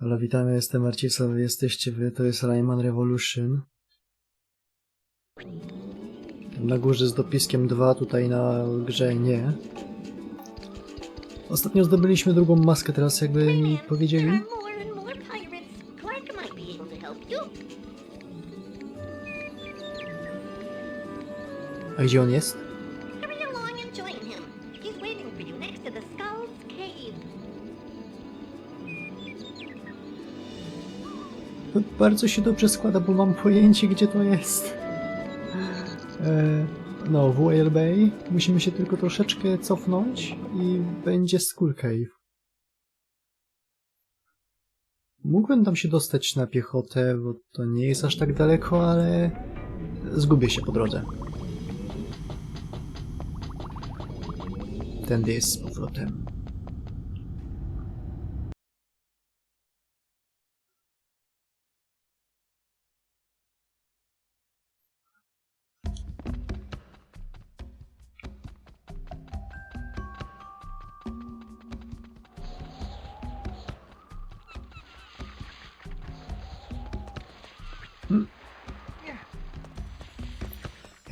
Halo, witamy, jestem Marcisław, wy jesteście wy, to jest Rayman Revolution. Na górze z dopiskiem 2, tutaj na grze nie. Ostatnio zdobyliśmy drugą maskę, teraz jakby mi powiedzieli. A gdzie on jest? Bardzo się dobrze składa, bo mam pojęcie, gdzie to jest. E, no, w Whale Bay. Musimy się tylko troszeczkę cofnąć i będzie Skull Cave. Mógłbym tam się dostać na piechotę, bo to nie jest aż tak daleko, ale zgubię się po drodze. Tędy jest z powrotem.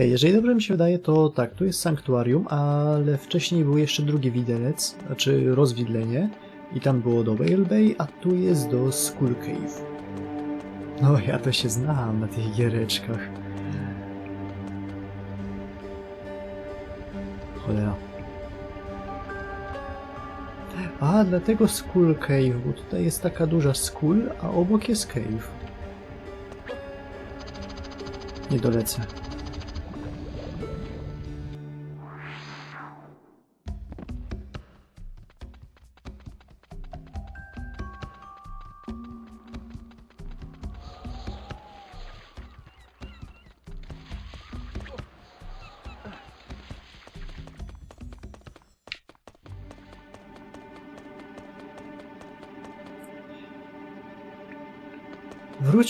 Jeżeli dobrze mi się wydaje, to tak, tu jest sanktuarium, ale wcześniej był jeszcze drugi widelec, znaczy rozwidlenie i tam było do Whale Bay, a tu jest do Skull Cave. No, ja to się znam na tych giereczkach. Cholera. A, dlatego Skull Cave, bo tutaj jest taka duża Skull, a obok jest Cave. Nie dolecę.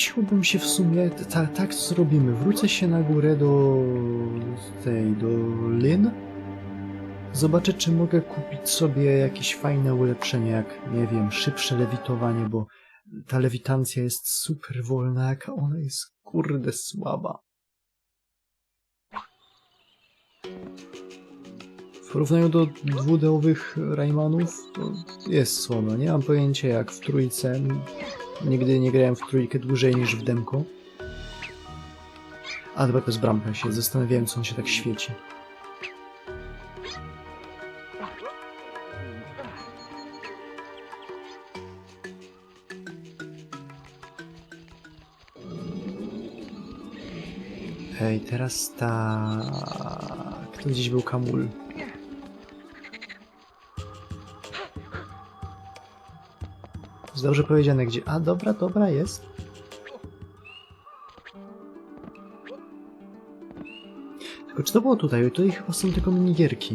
Wróciłbym się w sumie, ta, tak zrobimy. Wrócę się na górę do tej, do Lin. Zobaczę, czy mogę kupić sobie jakieś fajne ulepszenie, jak, nie wiem, szybsze lewitowanie, bo ta lewitancja jest super wolna, jaka ona jest, kurde, słaba. W porównaniu do dwudeowych Raymanów, to jest słaba. Nie mam pojęcia jak w trójce. Nigdy nie grałem w trójkę dłużej niż w demko. A to jest bramka się. Zastanawiałem, co on się tak świeci. Hej, teraz tak... Tu gdzieś był Kamul. Jest dobrze powiedziane, gdzie... A, dobra, dobra, jest. Tylko czy to było tutaj? Tutaj chyba są tylko minigierki.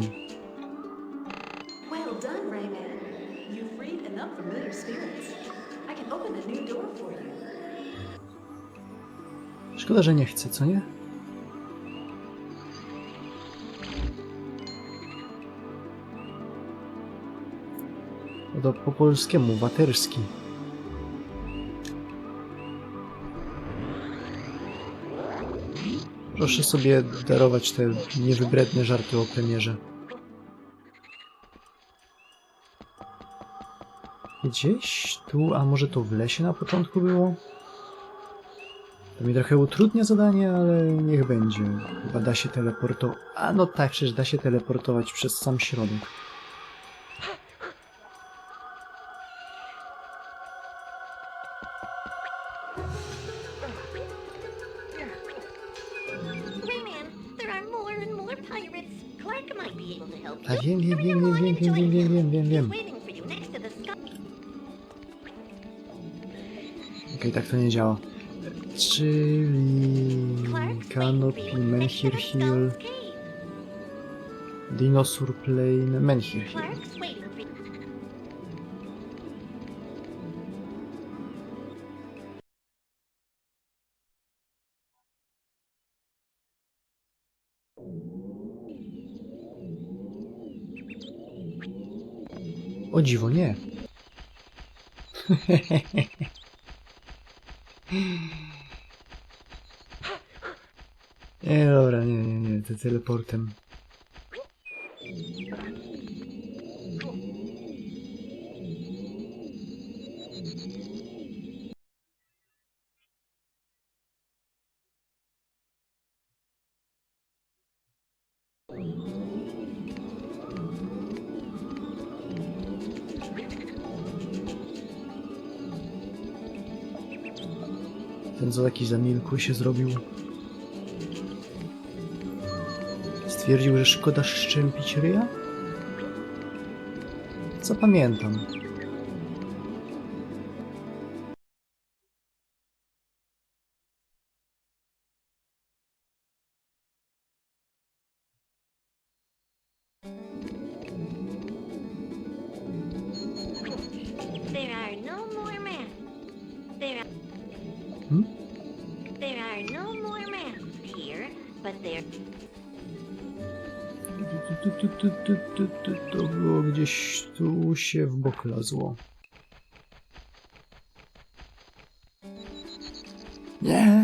Szkoda, że nie chcę, co nie? To po polskiemu, waterski. Proszę sobie darować te niewybredne żarty o premierze. Gdzieś tu, a może to w lesie na początku było? To mi trochę utrudnia zadanie, ale niech będzie. Chyba da się teleportować. A no tak, przecież da się teleportować przez sam środek. A wiem, wiem, wiem, wiem, wiem, wiem, wiem, wiem. Okej, tak to nie działa. Czyli... Canopy, Menhir Hill. Dinosaur Plain, Menhir Hill. Dziwo, nie. Nie, dobra, nie, nie, nie, to teleportem. Ten co taki zamilkły się zrobił. Stwierdził, że szkoda szczępić ryja? Co pamiętam? But there. Tu, tu, tu, tu, tu, tu, tu, to było gdzieś tu się w bok lazło. Nie!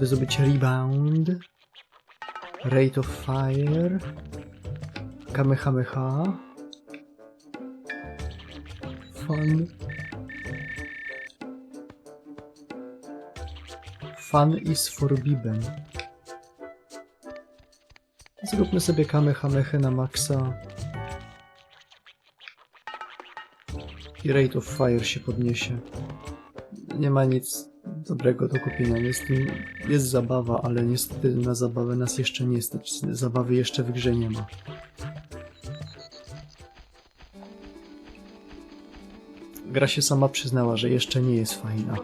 Sobie zrobić rebound. Rate of fire. Kamehameha. Fun. Fun is forbidden. Zróbmy sobie kamehamehę na maksa. I rate of fire się podniesie. Nie ma nic dobrego do kupienia. Jest, jest zabawa, ale niestety na zabawę nas jeszcze nie stać. Zabawy jeszcze w grze nie ma. Gra się sama przyznała, że jeszcze nie jest fajna.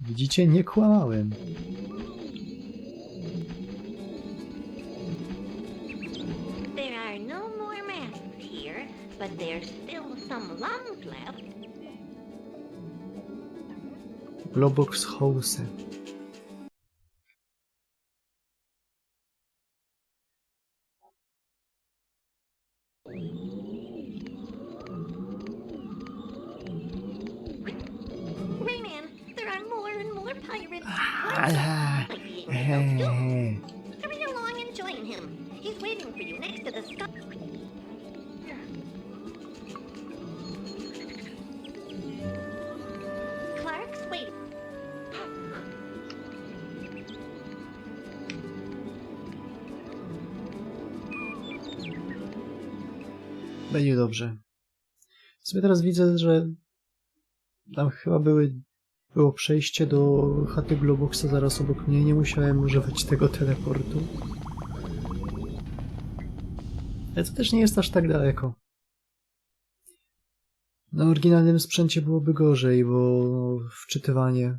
Widzicie, nie kłamałem. Globox House. Będzie dobrze. Sobie teraz widzę, że tam chyba były, było przejście do chaty Globoxa zaraz obok mnie. Nie musiałem używać tego teleportu. Ale to też nie jest aż tak daleko. Na oryginalnym sprzęcie byłoby gorzej, bo wczytywanie.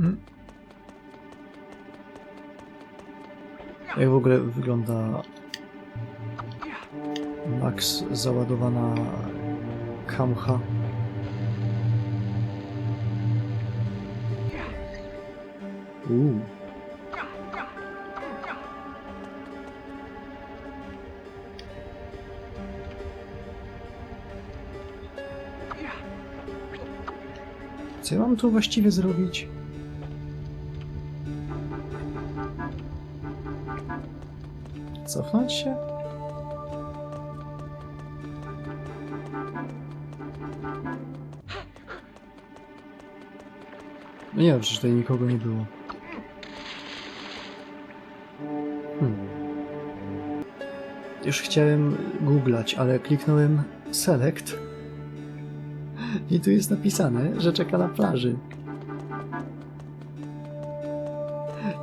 Mm, mm. Jak w ogóle wygląda Max załadowana kamcha? Uuu. Co ja mam tu właściwie zrobić? Cofnąć się? No nie przecież tutaj nikogo nie było. Hmm. Już chciałem googlać, ale kliknąłem select i tu jest napisane, że czeka na plaży.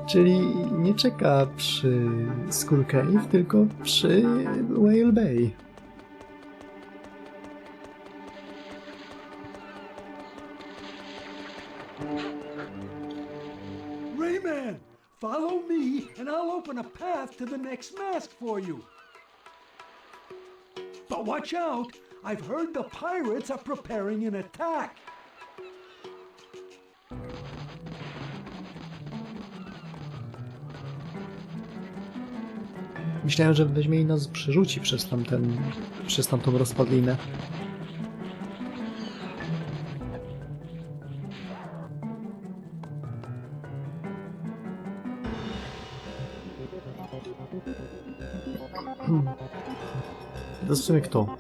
Czyli nie czeka przy Skull Cave, tylko przy Whale Bay. Rayman, follow me and I'll open a path to the next mask for you. But watch out! I've heard the pirates are preparing an attack. Myślałem, że weźmie i nas przerzuci przez tamten, przez tamtą rozpadlinę. Hmm. To w sumie kto?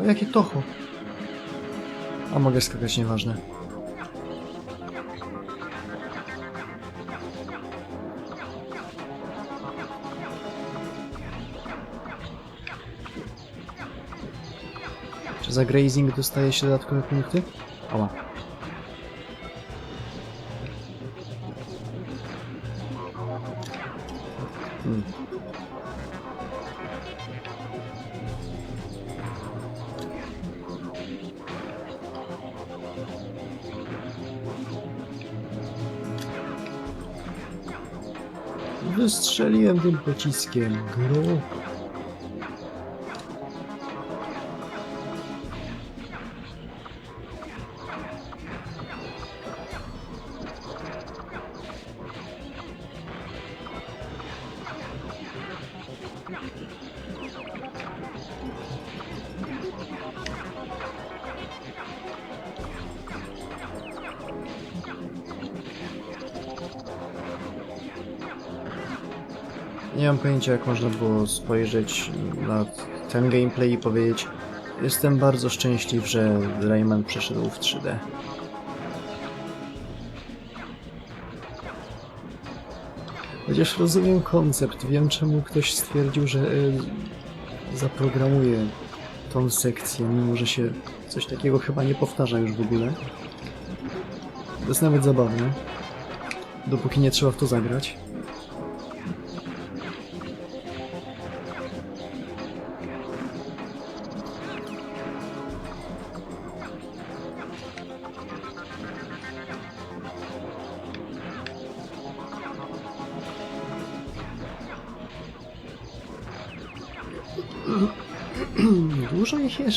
O jakie tocho? A mogę skakać, nieważne. Czy za grazing dostaje się dodatkowe punkty? Ała. Hmm. Wystrzeliłem tym pociskiem. Gro. Pojęcia, jak można było spojrzeć na ten gameplay i powiedzieć Jestem bardzo szczęśliw, że Rayman przeszedł w 3D. Chociaż rozumiem koncept, wiem czemu ktoś stwierdził, że y, zaprogramuje tą sekcję, mimo że się coś takiego chyba nie powtarza już w ogóle. To jest nawet zabawne, dopóki nie trzeba w to zagrać.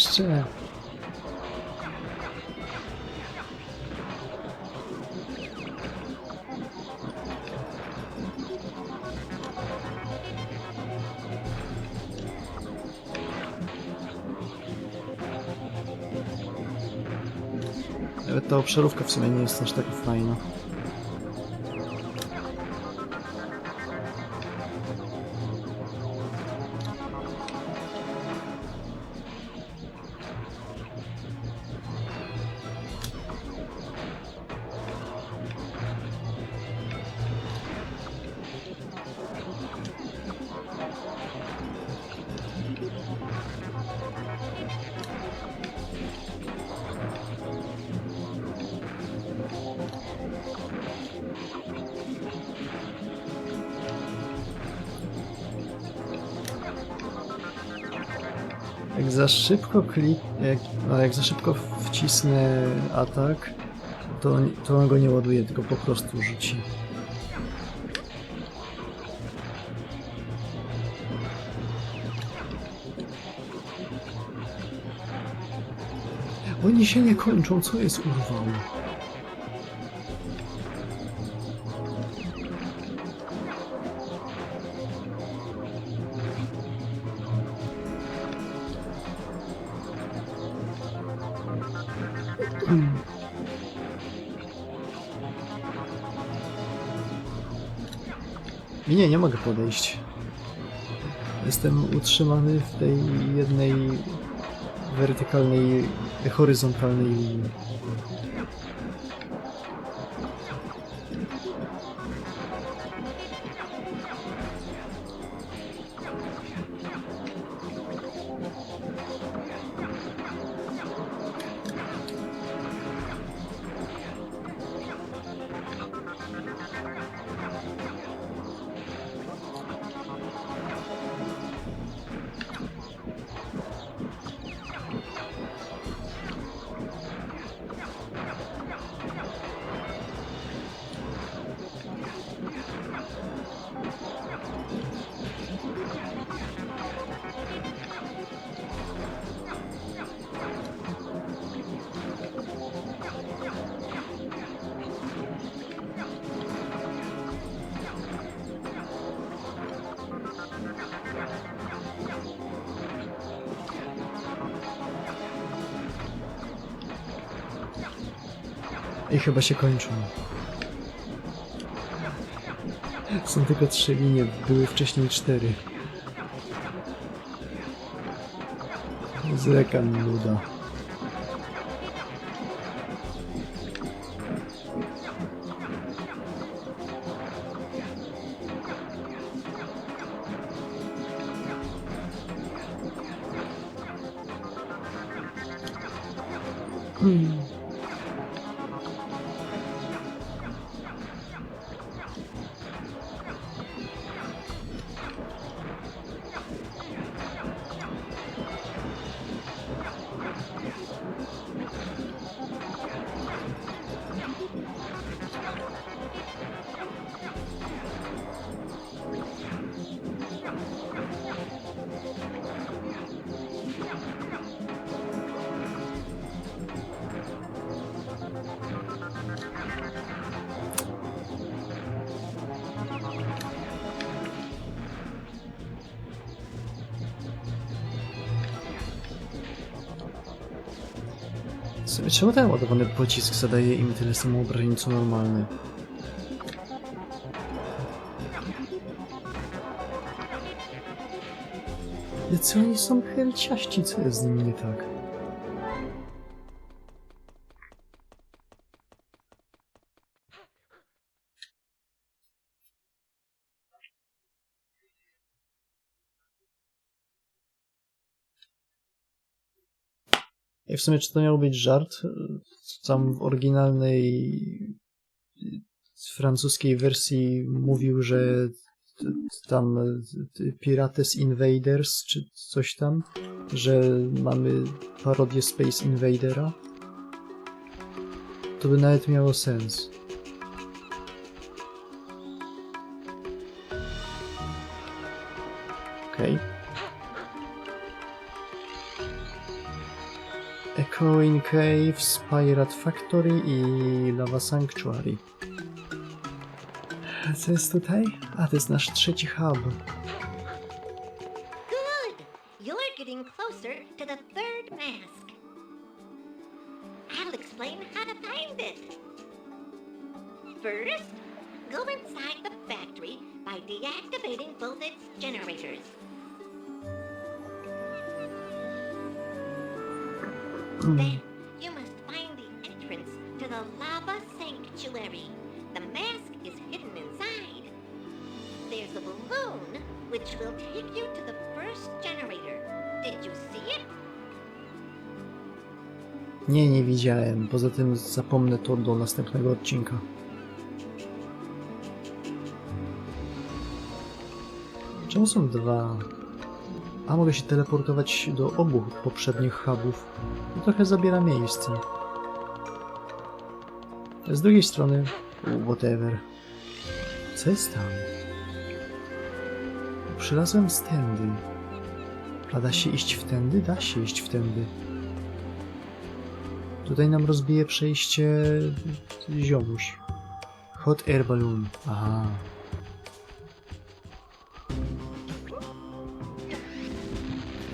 Jeszcze. Nawet ta obszarówka w sumie nie jest aż taka fajna. Za szybko klik, jak, no jak za szybko wcisnę atak, to, to on go nie ładuje, tylko po prostu rzuci. Oni się nie kończą, co jest urwało? Nie, nie mogę podejść. Jestem utrzymany w tej jednej wertykalnej, horyzontalnej linii. I chyba się kończą. Są tylko trzy linie, były wcześniej cztery. Zreka nuda. Sumie Czemu ten ładowany pocisk zadaje im tyle samo obrażeń co normalny? Jacy oni są helciaści, co jest z nimi nie tak? I w sumie, czy to miał być żart? Tam w oryginalnej y, francuskiej wersji mówił, że tam y, Pirates Invaders, czy coś tam, że mamy parodię Space Invadera. To by nawet miało sens. Echoing Caves, Pirate Factory i Lava Sanctuary. Co jest tutaj? A, to jest nasz trzeci hub. Good! You're getting closer to the third mask. I'll explain how to find it. First, go inside the factory by deactivating both its generators. Mm. Then, you must find the entrance to the lava sanctuary. The mask is hidden inside. There's a balloon which will take you to the first generator. Did you see it? Nie, nie widziałem. Poza tym zapomnę to do następnego odcinka. Czemu są dwa? A mogę się teleportować do obu poprzednich hubów. To trochę zabiera miejsce. Z drugiej strony, whatever. Co jest tam? Przylazłem stędy. A da się iść wtędy? Da się iść wtędy. Tutaj nam rozbije przejście ziomuś. Hot air balloon. Aha.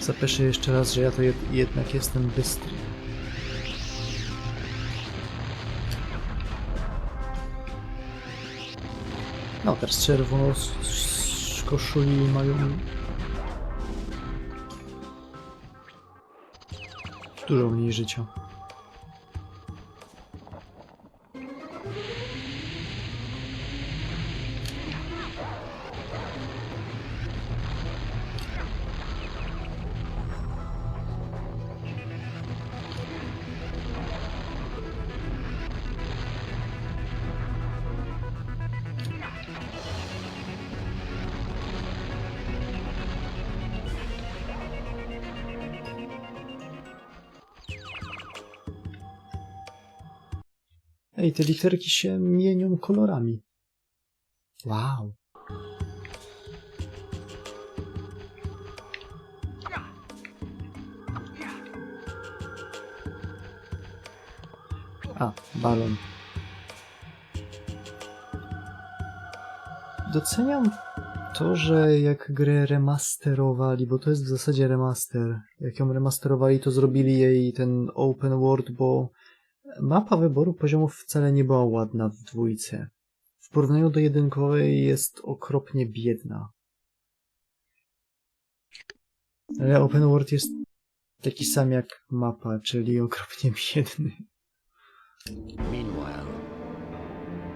Zapeszę jeszcze raz, że ja to jed jednak jestem bystry. No, teraz czerwono z, z koszuli mają dużo mniej życia. Ej, te literki się mienią kolorami. Wow. A, balon. Doceniam to, że jak grę remasterowali, bo to jest w zasadzie remaster. Jak ją remasterowali, to zrobili jej ten open world, bo Mapa wyboru poziomów wcale nie była ładna w dwójce. W porównaniu do jedynkowej jest okropnie biedna. Ale open world jest taki sam jak mapa, czyli okropnie biedny. Meanwhile,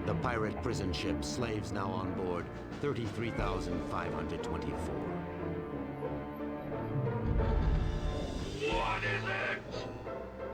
the pirate prison ship slaves now on board 33,524.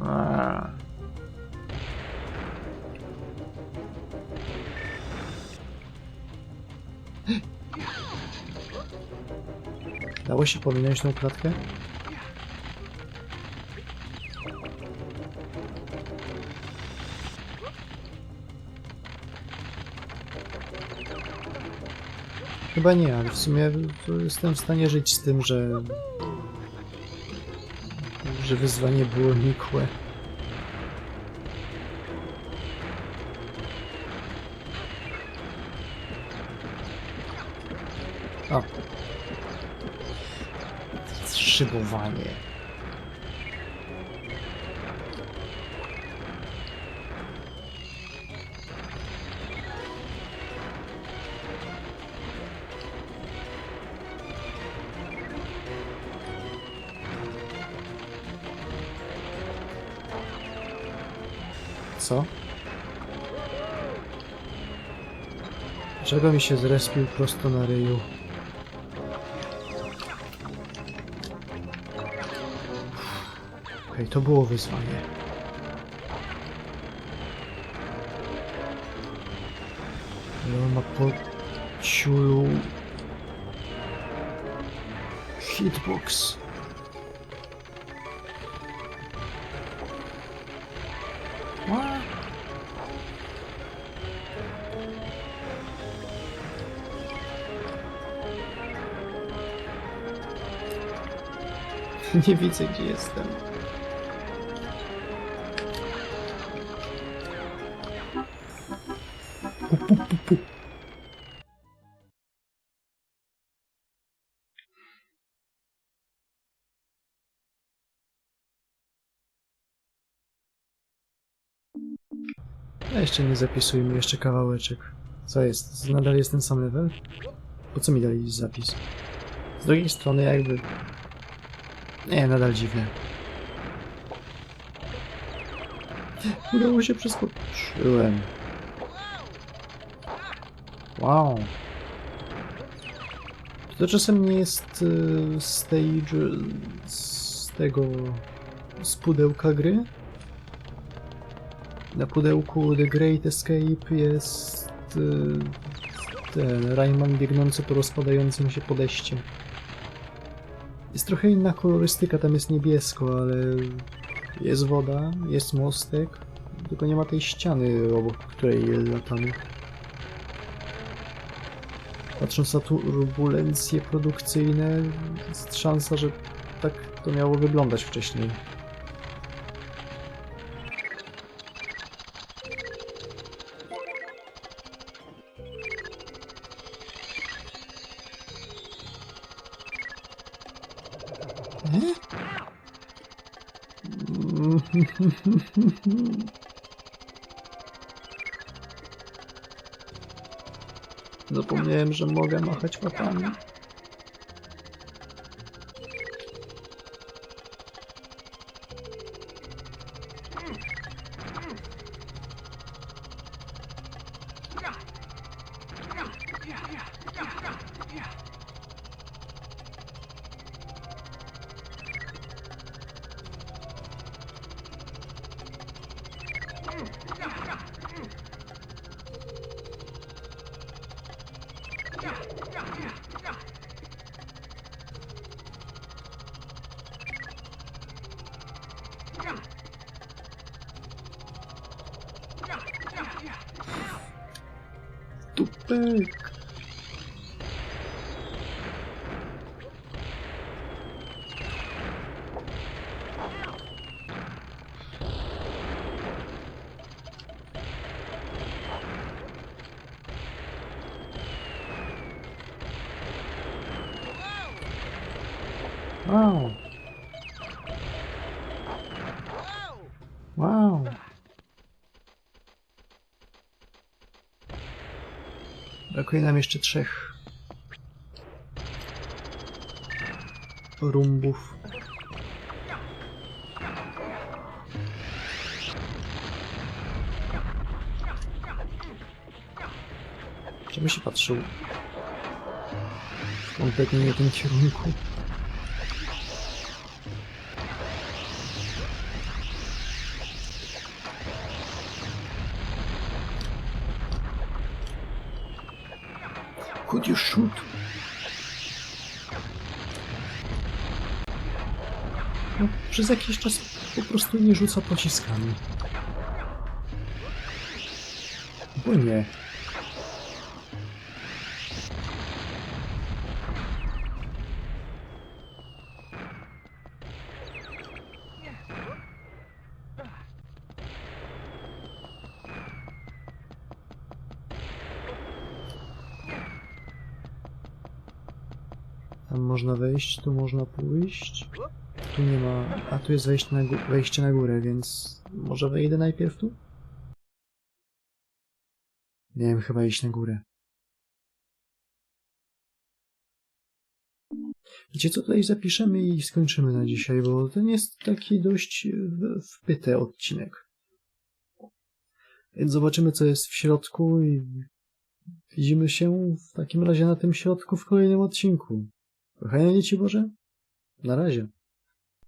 Aaa. Dało się pominąć tą klatkę? Chyba nie, ale w sumie jestem w stanie żyć z tym, że że wyzwanie było nikłe. O. Szybowanie. Co? Dlaczego mi się zrespił prosto na ryju? Okej, to było wyzwanie. Ale on ma po ciulu... Hitbox. Nie widzę, gdzie jestem. A jeszcze nie zapisujmy, jeszcze kawałeczek. Co jest? Nadal jest ten sam level? Po co mi dali zapis? Z drugiej strony jakby... Nie, nadal dziwne. Udało się przeskoczyłem. Wow. To czasem nie jest stage y, z tego... z pudełka gry? Na pudełku The Great Escape jest y, ten Rayman biegnący po rozpadającym się podejście. Jest trochę inna kolorystyka, tam jest niebiesko, ale jest woda, jest mostek, tylko nie ma tej ściany, obok której latamy. Patrząc na turbulencje produkcyjne, jest szansa, że tak to miało wyglądać wcześniej. Zapomniałem, że mogę machać łapami. Pyk. Wow. Wow. Brakuje nam jeszcze trzech rumbów. Czemu się patrzył? W kompletnie nie tym kierunku. You shoot? No, przez jakiś czas po prostu nie rzuca pociskami. Bo nie. Tam można wejść, tu można pójść. Tu nie ma. A tu jest wejście na, wejście na górę, więc może wejdę najpierw tu? Wiem, chyba iść na górę. Wiecie co, tutaj zapiszemy i skończymy na dzisiaj, bo ten jest taki dość w- wpyty odcinek. Więc zobaczymy, co jest w środku i widzimy się w takim razie na tym środku w kolejnym odcinku. Kochane dzieci Boże, na razie.